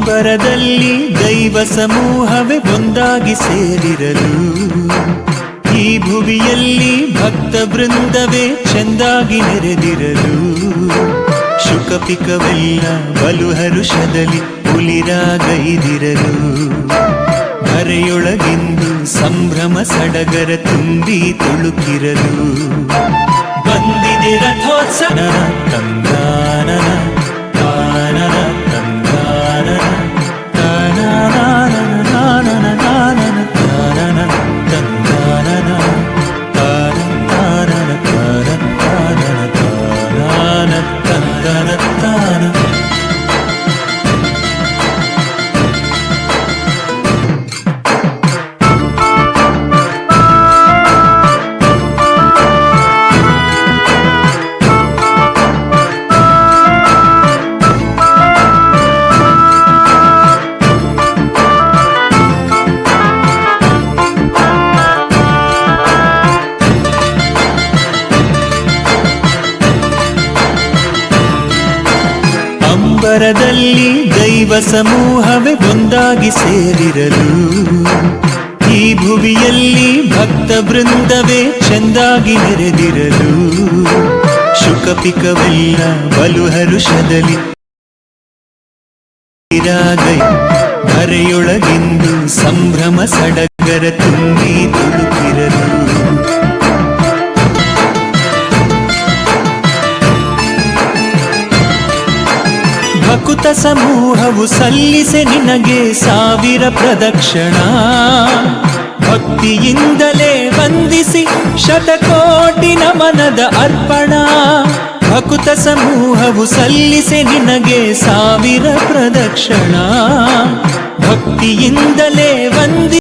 ಅಂಬರದಲ್ಲಿ ದೈವ ಸಮೂಹವೇ ಒಂದಾಗಿ ಸೇರಿರಲು. ಈ ಭುವಿಯಲ್ಲಿ ಭಕ್ತ ಬೃಂದವೇ ಚೆಂದಾಗಿ ನೆರೆದಿರಲು. ಶುಕಪಿಕವೆಲ್ಲ ಬಲು ಹರುಷದಲ್ಲಿ ಉಲಿರಾಗೈದಿರಲು ಹರೆಯೊಳಗಿಂದು ಸಂಭ್ರಮ ಸಡಗರ ತುಂಬಿ ತುಳುಕಿರಲು. ಬಂದಿದೆ ರಥೋತ್ಸವ. ತಂದಾನನ தனத்தானம் ತಾನ ದೈವ ಸಮೂಹವೇ ಒಂದಾಗಿ ಸೇರಿರಲು. ಈ ಭುವಿಯಲ್ಲಿ ಭಕ್ತ ಬೃಂದವೇ ಚೆಂದಾಗಿ ನೆರೆದಿರಲು. ಶುಕಪಿಕವೆಲ್ಲ ಬಲು ಹರುಷದಲ್ಲಿ ಇರಾಗೈ ಧರೆಯೊಳಗಿಂದು ಸಂಭ್ರಮ ಸಡಗರ ತುಂಬಿ ತುಳುಕಿರಲು ಭಕುತ ಸಮೂಹವು ಸಲ್ಲಿಸೆ ನಿನಗೆ ಸಾವಿರ ಪ್ರದಕ್ಷಿಣ. ಭಕ್ತಿಯಿಂದಲೇ ವಂದಿಸಿ ಶತಕೋಟಿ ನಮನದ ಅರ್ಪಣ. ಭಕುತ ಸಮೂಹವು ಸಲ್ಲಿಸೆ ನಿನಗೆ ಸಾವಿರ ಪ್ರದಕ್ಷಿಣ. ಭಕ್ತಿಯಿಂದಲೇ ವಂದಿ